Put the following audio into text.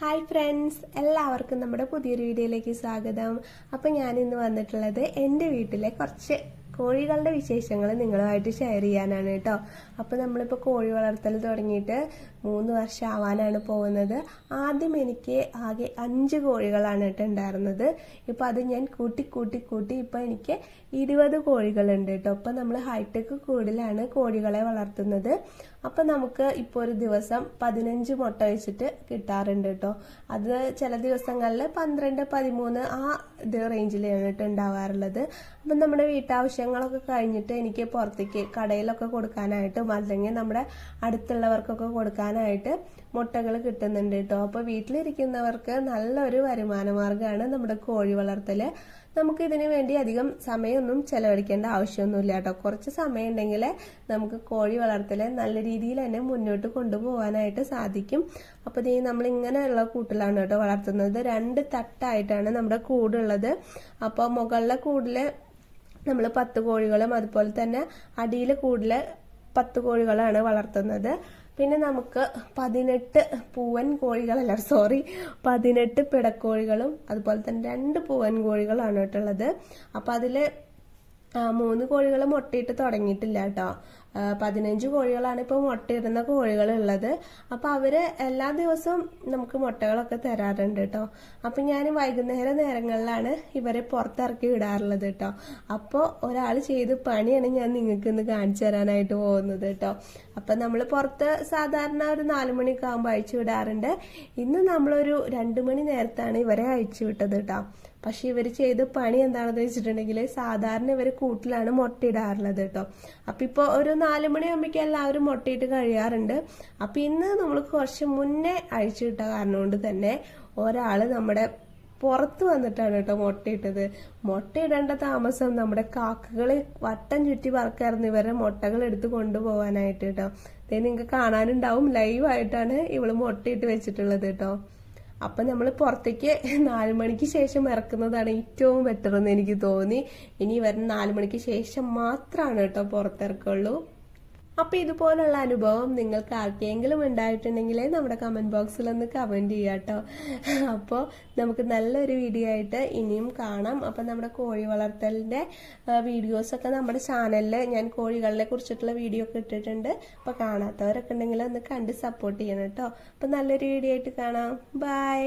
Hi friends എല്ലാവർക്കും നമ്മുടെ പുതിയൊരു വീഡിയോയിലേക്ക് സ്വാഗതം. അപ്പം ഞാൻ ഇന്ന് വന്നിട്ടുള്ളത് എന്റെ വീട്ടിലെ കുറച്ച് കോഴികളുടെ വിശേഷങ്ങൾ നിങ്ങളുമായിട്ട് ഷെയർ ചെയ്യാനാണ് കേട്ടോ. അപ്പോൾ നമ്മളിപ്പോൾ കോഴി വളർത്തൽ തുടങ്ങിയിട്ട് മൂന്ന് വർഷം ആവാനാണ് പോകുന്നത്. ആദ്യം എനിക്ക് ആകെ അഞ്ച് കോഴികളാണ് കേട്ടോ ഉണ്ടായിരുന്നത്. ഇപ്പം അത് ഞാൻ കൂട്ടി കൂട്ടി കൂട്ടി ഇപ്പം എനിക്ക് ഇരുപത് കോഴികളുണ്ട് കേട്ടോ. ഇപ്പം നമ്മൾ ഹൈടെക് കൂടിലാണ് കോഴികളെ വളർത്തുന്നത്. അപ്പം നമുക്ക് ഇപ്പോൾ ഒരു ദിവസം പതിനഞ്ച് മുട്ട വെച്ചിട്ട് കിട്ടാറുണ്ട് കേട്ടോ. അത് ചില ദിവസങ്ങളിൽ പന്ത്രണ്ട് പതിമൂന്ന് ആ ഇത് റേഞ്ചിലാണ് കേട്ടോ ഉണ്ടാവാറുള്ളത്. അപ്പം നമ്മുടെ വീട്ടാവശ്യങ്ങളൊക്കെ കഴിഞ്ഞിട്ട് എനിക്ക് പുറത്തേക്ക് കടയിലൊക്കെ കൊടുക്കാനായിട്ടും അല്ലെങ്കിൽ നമ്മുടെ അടുത്തുള്ളവർക്കൊക്കെ കൊടുക്കാനായിട്ട് മുട്ടകൾ കിട്ടുന്നുണ്ട് കേട്ടോ. അപ്പോൾ വീട്ടിലിരിക്കുന്നവർക്ക് നല്ലൊരു വരുമാന മാർഗമാണ് നമ്മുടെ കോഴി വളർത്തൽ നമുക്ക് ഇതിനു വേണ്ടി അധികം സമയമൊന്നും ചെലവഴിക്കേണ്ട ആവശ്യമൊന്നുമില്ല കേട്ടോ. കുറച്ച് സമയം ഉണ്ടെങ്കിൽ നമുക്ക് കോഴി വളർത്തൽ നല്ല രീതിയിൽ തന്നെ മുന്നോട്ട് കൊണ്ടുപോകാനായിട്ട് സാധിക്കും. അപ്പോൾ ഇനി നമ്മൾ ഇങ്ങനെയുള്ള കൂട്ടിലാണ് കേട്ടോ വളർത്തുന്നത്. രണ്ട് തട്ടായിട്ടാണ് നമ്മുടെ കൂടുള്ളത്. അപ്പോൾ മുകളിലെ കൂടിൽ നമ്മൾ പത്ത് കോഴികളും അതുപോലെ തന്നെ അടിയിലെ കൂടിൽ പത്ത് കോഴികളാണ് വളർത്തുന്നത്. പിന്നെ നമുക്ക് പതിനെട്ട് പൂവൻ കോഴികളല്ല സോറി പതിനെട്ട് പിടക്കോഴികളും അതുപോലെ തന്നെ രണ്ട് പൂവൻ കോഴികളാണ് കേട്ടുള്ളത്. അപ്പം അതിൽ മൂന്ന് കോഴികൾ മുട്ടയിട്ട് തുടങ്ങിയിട്ടില്ല കേട്ടോ. പതിനഞ്ച് കോഴികളാണ് ഇപ്പോൾ മുട്ടയിടുന്ന കോഴികൾ ഉള്ളത് അപ്പോൾ അവർ എല്ലാ ദിവസവും നമുക്ക് മുട്ടകളൊക്കെ തരാറുണ്ട് കേട്ടോ. അപ്പം ഞാൻ വൈകുന്നേര നേരങ്ങളിലാണ് ഇവരെ പുറത്തിറക്കി വിടാറുള്ളത് കേട്ടോ. അപ്പോൾ ഒരാൾ ചെയ്ത് പണിയാണ് ഞാൻ നിങ്ങൾക്ക് ഇന്ന് കാണിച്ചു തരാനായിട്ട് പോകുന്നത് കേട്ടോ. അപ്പം നമ്മൾ പുറത്ത് സാധാരണ ഒരു നാല് മണിയൊക്കെ ആകുമ്പോൾ അയച്ചു വിടാറുണ്ട്. ഇന്ന് നമ്മളൊരു രണ്ട് മണി നേരത്താണ് ഇവരെ അയച്ചു വിട്ടത് കേട്ടോ. പക്ഷെ ഇവർ ചെയ്ത പണി എന്താണെന്ന് വെച്ചിട്ടുണ്ടെങ്കിൽ സാധാരണ ഇവർ കൂട്ടിലാണ് മുട്ടയിടാറുള്ളത് കേട്ടോ. അപ്പം ഇപ്പോൾ ഒരു നാല് മണിയാകുമ്പോഴേക്കും എല്ലാവരും മുട്ടയിട്ട് കഴിയാറുണ്ട്. അപ്പം ഇന്ന് നമ്മൾ കുറച്ച് മുന്നേ അഴിച്ചു വിട്ട കാരണം കൊണ്ട് തന്നെ ഒരാൾ നമ്മുടെ പുറത്ത് വന്നിട്ടാണ് കേട്ടോ മുട്ടയിട്ടത്. മുട്ടയിടേണ്ട താമസം നമ്മുടെ കാക്കകളെ വട്ടം ചുറ്റി പറക്കായിരുന്നു ഇവരുടെ മുട്ടകൾ എടുത്ത് കൊണ്ടുപോകാനായിട്ട് കേട്ടോ. നിങ്ങൾക്ക് കാണാനുണ്ടാവും. ലൈവായിട്ടാണ് ഇവൾ മുട്ടയിട്ട് വെച്ചിട്ടുള്ളത് കേട്ടോ. അപ്പം നമ്മൾ പുറത്തേക്ക് നാല് മണിക്ക് ശേഷം ഇറക്കുന്നതാണ് ഏറ്റവും ബെറ്റർ എന്ന് എനിക്ക് തോന്നി. ഇനി വരുന്ന നാല് മണിക്ക് ശേഷം മാത്രമാണ് കേട്ടോ പുറത്തിറക്കുള്ളൂ. അപ്പൊ ഇതുപോലുള്ള അനുഭവം നിങ്ങൾക്ക് ആർക്കെങ്കിലും ഉണ്ടായിട്ടുണ്ടെങ്കിൽ നമ്മുടെ കമന്റ് ബോക്സിൽ ഒന്ന് കമന്റ് ചെയ്യാം കേട്ടോ. അപ്പോൾ നമുക്ക് നല്ലൊരു വീഡിയോ ആയിട്ട് ഇനിയും കാണാം. അപ്പോൾ നമ്മുടെ കോഴി വളർത്തലിന്റെ വീഡിയോസ് ഒക്കെ നമ്മുടെ ചാനലിൽ ഞാൻ കോഴികളെ കുറിച്ചിട്ടുള്ള വീഡിയോ ഒക്കെ ഇട്ടിട്ടുണ്ട്. അപ്പോൾ കാണാത്തവരൊക്കെ ഉണ്ടെങ്കിൽ ഒന്ന് കണ്ട് സപ്പോർട്ട് ചെയ്യണം കേട്ടോ. അപ്പോൾ നല്ലൊരു വീഡിയോ ആയിട്ട് കാണാം. ബൈ